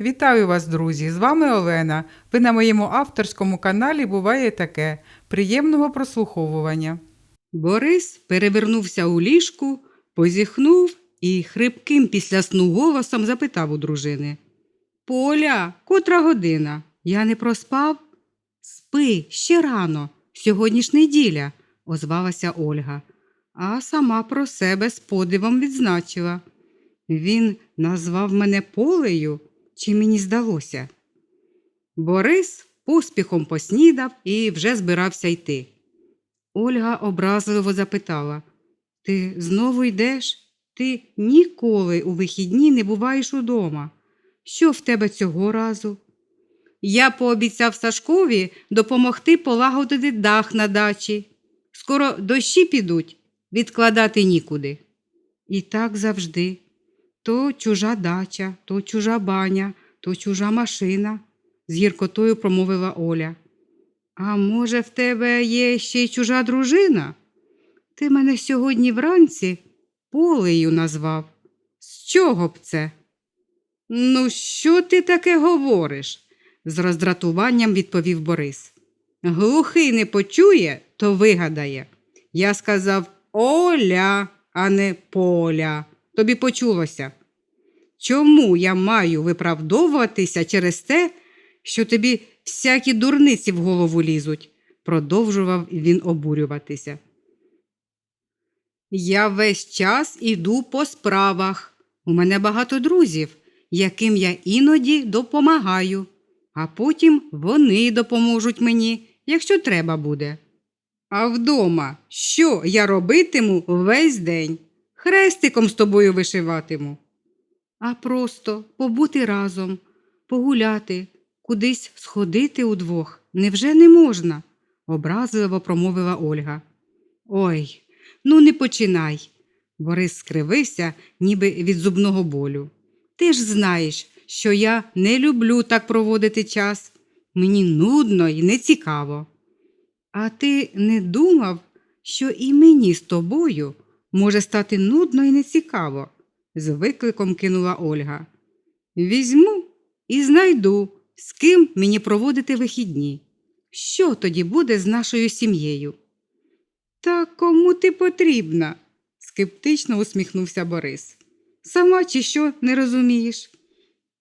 Вітаю вас, друзі! З вами Олена. Ви на моєму авторському каналі буває таке. Приємного прослуховування. Борис перевернувся у ліжку, позіхнув і хрипким після сну голосом запитав у дружини. Поля, котра година? Я не проспав? Спи, ще рано. Сьогодні ж неділя, озвалася Ольга, а сама про себе з подивом відзначила. Він назвав мене полею, чи мені здалося? Борис поспіхом поснідав і вже збирався йти. Ольга образливо запитала Ти знову йдеш? Ти ніколи у вихідні не буваєш удома. Що в тебе цього разу? Я пообіцяв Сашкові допомогти полагодити дах на дачі. Скоро дощі підуть, відкладати нікуди. І так завжди. То чужа дача, то чужа баня, то чужа машина, з гіркотою промовила Оля. А може, в тебе є ще й чужа дружина? Ти мене сьогодні вранці полею назвав. З чого б це? Ну, що ти таке говориш? з роздратуванням відповів Борис. Глухий не почує, то вигадає. Я сказав Оля, а не Поля. Тобі почулося. Чому я маю виправдовуватися через те, що тобі всякі дурниці в голову лізуть, продовжував він обурюватися. Я весь час іду по справах. У мене багато друзів, яким я іноді допомагаю, а потім вони допоможуть мені, якщо треба буде. А вдома що я робитиму весь день? Хрестиком з тобою вишиватиму. А просто побути разом, погуляти, кудись сходити удвох. Невже не можна? образливо промовила Ольга. Ой, ну не починай. Борис скривився, ніби від зубного болю. Ти ж знаєш, що я не люблю так проводити час. Мені нудно і нецікаво. А ти не думав, що і мені з тобою може стати нудно і нецікаво? З викликом кинула Ольга. Візьму і знайду, з ким мені проводити вихідні. Що тоді буде з нашою сім'єю? Та кому ти потрібна? скептично усміхнувся Борис. Сама чи що не розумієш?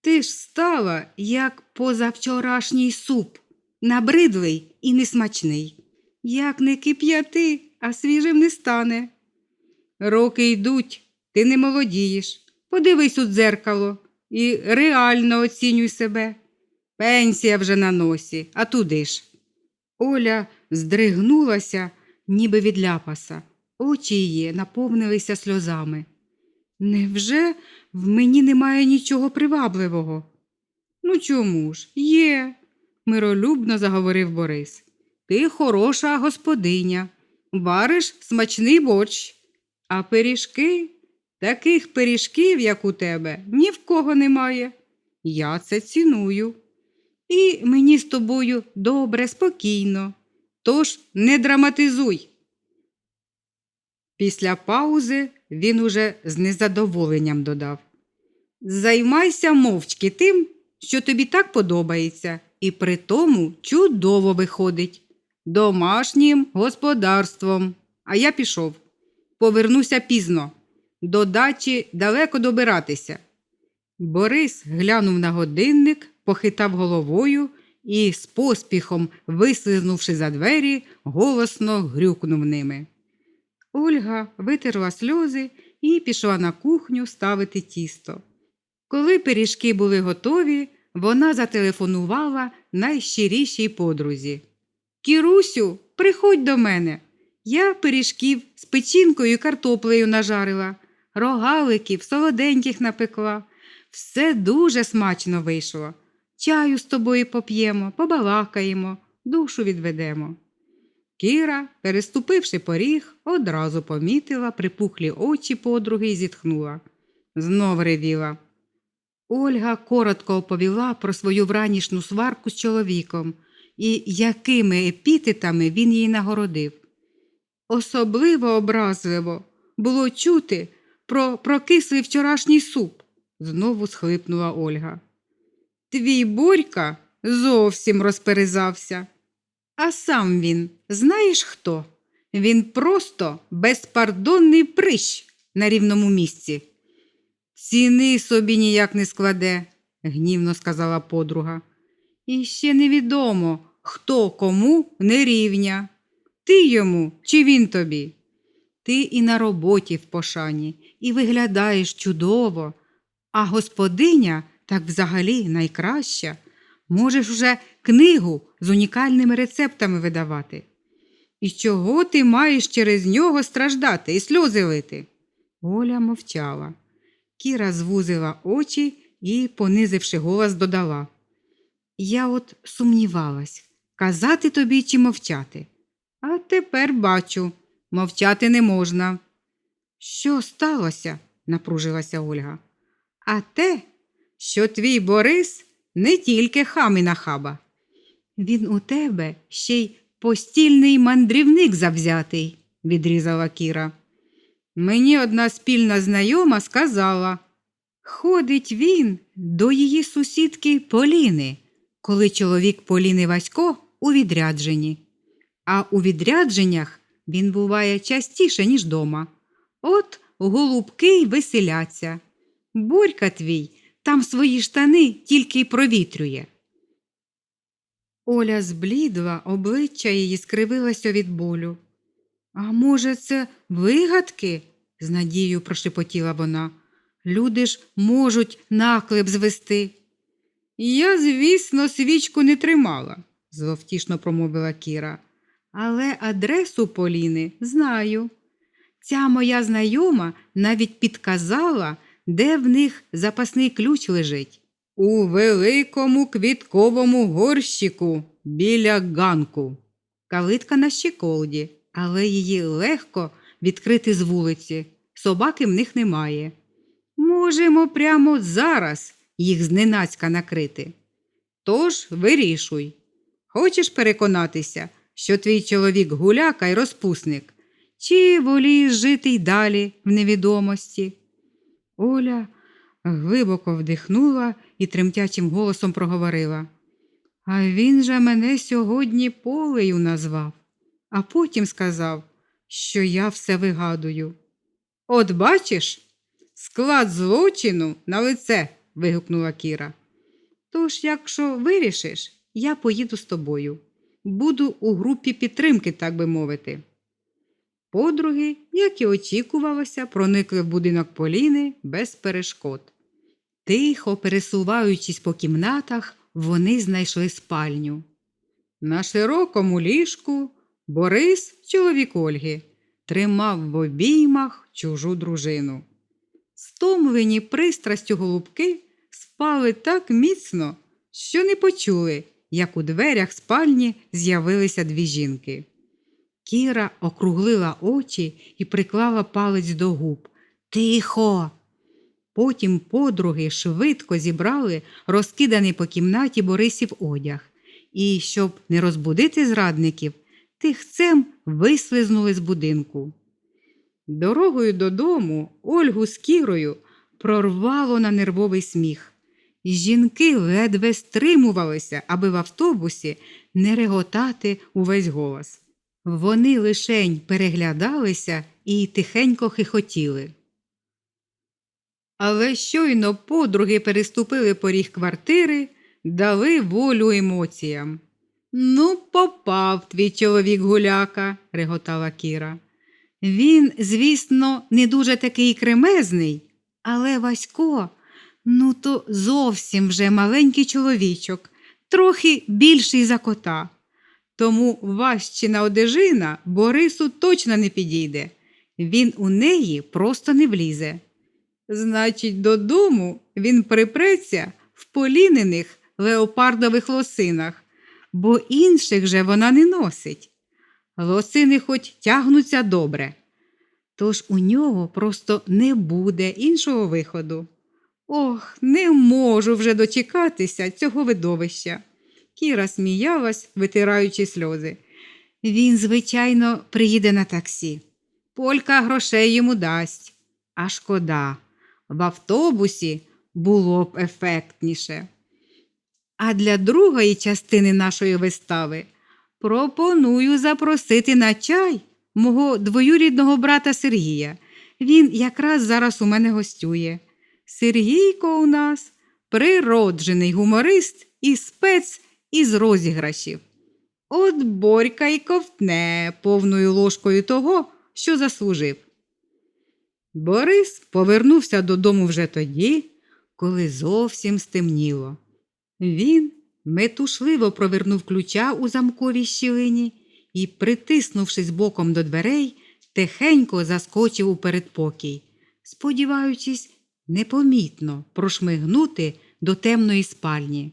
Ти ж стала, як позавчорашній суп, набридлий і несмачний. Як не кип'яти, а свіжим не стане. Роки йдуть, ти не молодієш. Подивись у дзеркало і реально оцінюй себе. Пенсія вже на носі, а туди ж. Оля здригнулася, ніби від ляпаса. Очі її наповнилися сльозами. Невже в мені немає нічого привабливого? Ну чому ж? Є, миролюбно заговорив Борис. Ти хороша господиня, вариш смачний борщ, а пиріжки таких пиріжків, як у тебе, ні в кого немає. Я це ціную. І мені з тобою добре, спокійно. Тож не драматизуй. Після паузи він уже з незадоволенням додав Займайся мовчки тим, що тобі так подобається, і при тому чудово виходить. Домашнім господарством. А я пішов. Повернуся пізно. До дачі далеко добиратися. Борис глянув на годинник, похитав головою і, з поспіхом, вислизнувши за двері, голосно грюкнув ними. Ольга витерла сльози і пішла на кухню ставити тісто. Коли пиріжки були готові, вона зателефонувала найщирішій подрузі. Кірусю, приходь до мене. Я пиріжків з печінкою і картоплею нажарила, рогаликів, солоденьких напекла. Все дуже смачно вийшло. Чаю з тобою поп'ємо, побалакаємо, душу відведемо. Кіра, переступивши поріг, одразу помітила припухлі очі подруги і зітхнула. Знов ревіла. Ольга коротко оповіла про свою вранішню сварку з чоловіком і якими епітетами він їй нагородив. Особливо образливо було чути про прокислий вчорашній суп, знову схлипнула Ольга. Твій Борька зовсім розперезався. А сам він, знаєш хто? Він просто безпардонний прищ на рівному місці. Ціни собі ніяк не складе, гнівно сказала подруга. І ще невідомо, хто кому не рівня. Ти йому чи він тобі? Ти і на роботі в пошані, і виглядаєш чудово, а господиня так взагалі найкраща. Можеш уже книгу з унікальними рецептами видавати. І чого ти маєш через нього страждати і сльози лити? Оля мовчала. Кіра звузила очі і, понизивши голос, додала. Я от сумнівалась, казати тобі чи мовчати. А тепер бачу, мовчати не можна. Що сталося? напружилася Ольга. А те, що твій Борис не тільки хам і нахаба. Він у тебе ще й постільний мандрівник завзятий, відрізала Кіра. Мені одна спільна знайома сказала, ходить він до її сусідки Поліни, коли чоловік Поліни Васько у відрядженні. А у відрядженнях він буває частіше, ніж дома. От голубки й веселяться. Борька твій там свої штани тільки й провітрює. Оля зблідла, обличчя її скривилося від болю. А може, це вигадки? з надією прошепотіла вона. Люди ж можуть наклеп звести. Я, звісно, свічку не тримала, зловтішно промовила Кіра. Але адресу Поліни знаю. Ця моя знайома навіть підказала, де в них запасний ключ лежить. У великому квітковому горщику біля ганку. Калитка на щеколді, але її легко відкрити з вулиці. Собаки в них немає. Можемо прямо зараз їх зненацька накрити. Тож вирішуй. Хочеш переконатися, що твій чоловік гуляка й розпусник, чи волієш жити й далі в невідомості? Оля глибоко вдихнула і тремтячим голосом проговорила. А він же мене сьогодні полею назвав, а потім сказав, що я все вигадую. От бачиш, склад злочину на лице. вигукнула Кіра. Тож, якщо вирішиш, я поїду з тобою. Буду у групі підтримки, так би мовити. Подруги, як і очікувалося, проникли в будинок Поліни без перешкод. Тихо пересуваючись по кімнатах, вони знайшли спальню. На широкому ліжку Борис, чоловік Ольги, тримав в обіймах чужу дружину. Стомлені пристрастю голубки спали так міцно, що не почули, як у дверях спальні з'явилися дві жінки. Кіра округлила очі і приклала палець до губ. Тихо. Потім подруги швидко зібрали розкиданий по кімнаті Борисів одяг, і, щоб не розбудити зрадників, тихцем вислизнули з будинку. Дорогою додому Ольгу з Кірою прорвало на нервовий сміх. Жінки ледве стримувалися, аби в автобусі не реготати увесь голос. Вони лишень переглядалися і тихенько хихотіли. Але щойно подруги переступили поріг квартири, дали волю емоціям. Ну, попав твій чоловік гуляка, реготала Кіра. Він, звісно, не дуже такий кремезний, але Васько, ну то зовсім вже маленький чоловічок, трохи більший за кота. Тому ващина одежина Борису точно не підійде. Він у неї просто не влізе. Значить, додому він припреться в полінених леопардових лосинах, бо інших же вона не носить. Лосини хоч тягнуться добре. Тож у нього просто не буде іншого виходу. Ох, не можу вже дочекатися цього видовища. Кіра сміялась, витираючи сльози. Він, звичайно, приїде на таксі. Полька грошей йому дасть. А шкода, в автобусі було б ефектніше. А для другої частини нашої вистави пропоную запросити на чай мого двоюрідного брата Сергія. Він якраз зараз у мене гостює. Сергійко у нас природжений гуморист і спец із розіграшів. От Борька й ковтне повною ложкою того, що заслужив. Борис повернувся додому вже тоді, коли зовсім стемніло. Він метушливо провернув ключа у замковій щілині і, притиснувшись боком до дверей, тихенько заскочив у передпокій, сподіваючись непомітно прошмигнути до темної спальні.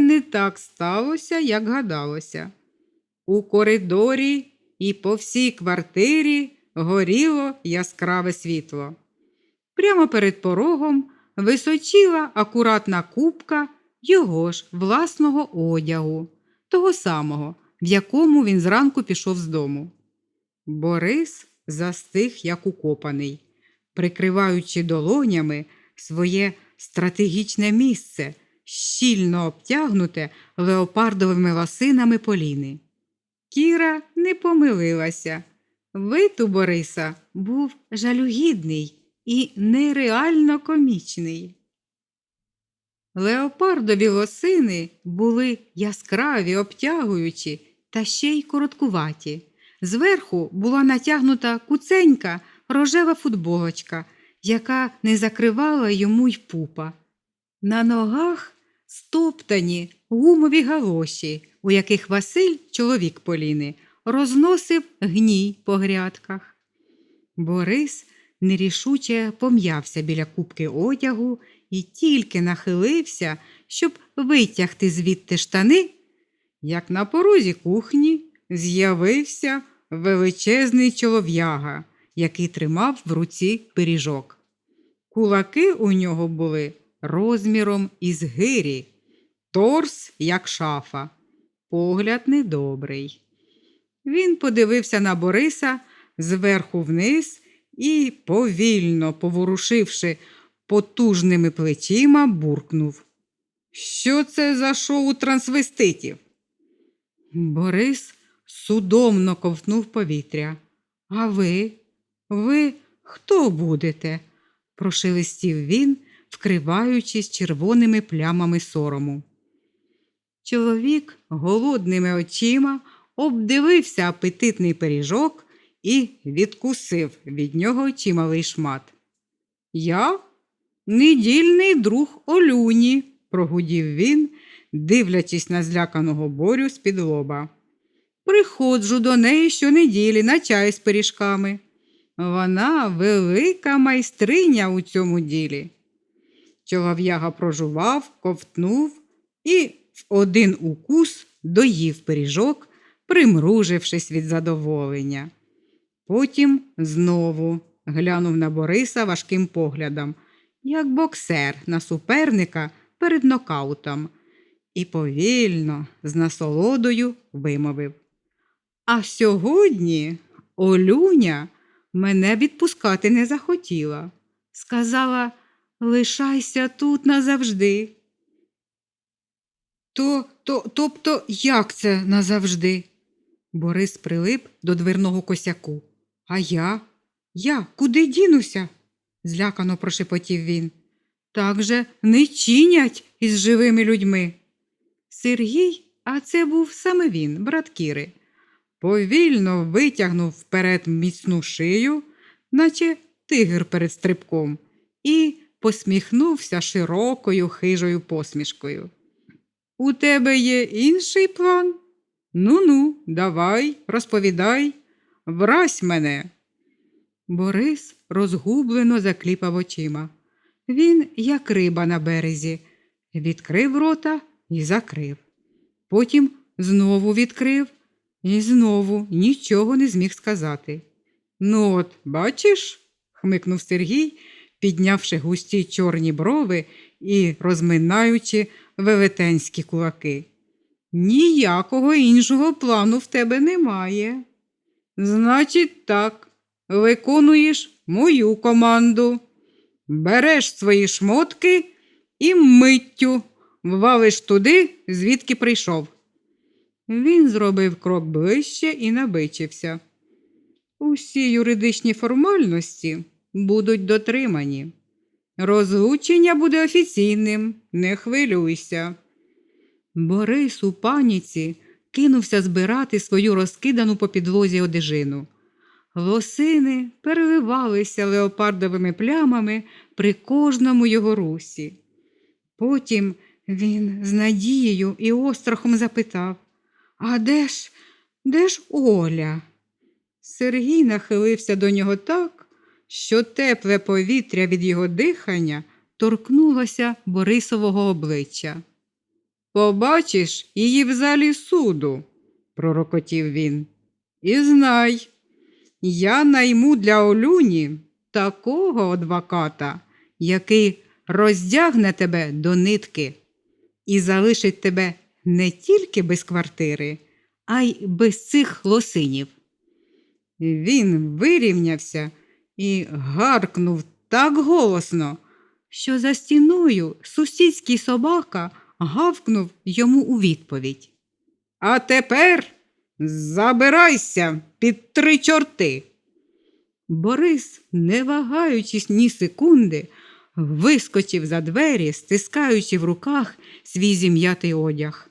Не так сталося, як гадалося. У коридорі і по всій квартирі горіло яскраве світло. Прямо перед порогом височіла акуратна купка його ж власного одягу, того самого, в якому він зранку пішов з дому. Борис застиг, як укопаний, прикриваючи долонями своє стратегічне місце, щільно обтягнуте леопардовими ласинами Поліни. Кіра не помилилася. Вид у Бориса був жалюгідний і нереально комічний. Леопардові лосини були яскраві, обтягуючі та ще й короткуваті. Зверху була натягнута куценька рожева футболочка, яка не закривала йому й пупа. На ногах стоптані гумові галоші, у яких Василь, чоловік Поліни, розносив гній по грядках. Борис нерішуче пом'явся біля кубки одягу і тільки нахилився, щоб витягти звідти штани, як на порозі кухні з'явився величезний чолов'яга, який тримав в руці пиріжок. Кулаки у нього були розміром із гирі, торс, як шафа, погляд недобрий. Він подивився на Бориса зверху вниз і, повільно поворушивши потужними плечима, буркнув. Що це за шоу трансвеститів? Борис судомно ковтнув повітря. А ви? Ви хто будете? прошелестів він, вкриваючись червоними плямами сорому. Чоловік голодними очима обдивився апетитний пиріжок і відкусив від нього чималий шмат. Я недільний друг Олюні, прогудів він, дивлячись на зляканого борю з-під лоба. Приходжу до неї щонеділі на чай з пиріжками. Вона велика майстриня у цьому ділі. Чолов'яга прожував, ковтнув і в один укус доїв пиріжок, примружившись від задоволення. Потім знову глянув на Бориса важким поглядом, як боксер на суперника перед нокаутом, і повільно, з насолодою вимовив. А сьогодні Олюня мене відпускати не захотіла. Сказала, лишайся тут назавжди. То, то, тобто, як це назавжди? Борис прилип до дверного косяку. А я? Я куди дінуся? злякано прошепотів він. Так же не чинять із живими людьми. Сергій, а це був саме він, брат Кіри, повільно витягнув вперед міцну шию, наче тигр перед стрибком, і посміхнувся широкою хижою посмішкою. У тебе є інший план? Ну ну, давай, розповідай, вразь мене. Борис розгублено закліпав очима. Він, як риба на березі, відкрив рота і закрив. Потім знову відкрив і знову нічого не зміг сказати. Ну, от, бачиш, хмикнув Сергій, піднявши густі чорні брови і розминаючи велетенські кулаки. Ніякого іншого плану в тебе немає. Значить, так, виконуєш мою команду, береш свої шмотки і миттю валиш туди, звідки прийшов. Він зробив крок ближче і набичився. Усі юридичні формальності будуть дотримані. Розлучення буде офіційним, не хвилюйся. Борис у паніці кинувся збирати свою розкидану по підлозі одежину. Лосини переливалися леопардовими плямами при кожному його русі. Потім він з надією і острахом запитав А де ж, де ж Оля? Сергій нахилився до нього так, що тепле повітря від його дихання торкнулося Борисового обличчя. Побачиш її в залі суду, пророкотів він. І знай, я найму для Олюні такого адвоката, який роздягне тебе до нитки і залишить тебе не тільки без квартири, а й без цих лосинів. Він вирівнявся і гаркнув так голосно, що за стіною сусідський собака гавкнув йому у відповідь. А тепер забирайся під три чорти. Борис, не вагаючись ні секунди, вискочив за двері, стискаючи в руках свій зім'ятий одяг.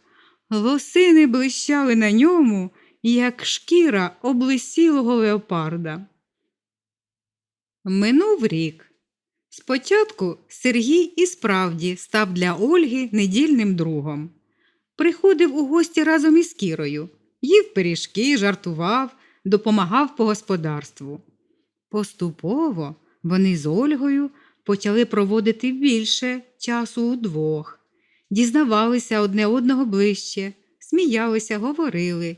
Лосини блищали на ньому, як шкіра облисілого леопарда. Минув рік. Спочатку Сергій і справді став для Ольги недільним другом. Приходив у гості разом із Кірою, їв пиріжки, жартував, допомагав по господарству. Поступово вони з Ольгою почали проводити більше часу удвох, дізнавалися одне одного ближче, сміялися, говорили,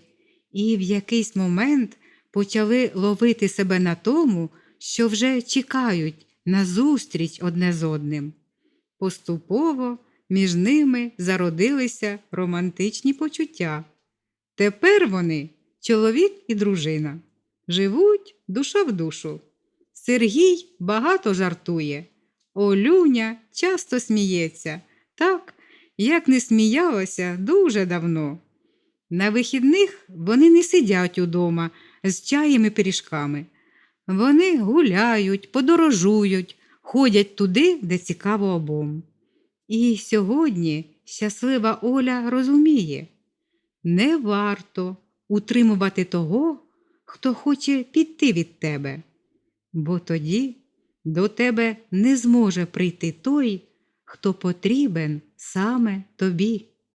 і в якийсь момент почали ловити себе на тому, що вже чекають на зустріч одне з одним. Поступово між ними зародилися романтичні почуття. Тепер вони чоловік і дружина. Живуть душа в душу. Сергій багато жартує, Олюня часто сміється, так, як не сміялася дуже давно. На вихідних вони не сидять удома з чаєм і пиріжками. Вони гуляють, подорожують, ходять туди, де цікаво обом. І сьогодні щаслива Оля розуміє, не варто утримувати того, хто хоче піти від тебе, бо тоді до тебе не зможе прийти той, хто потрібен саме тобі.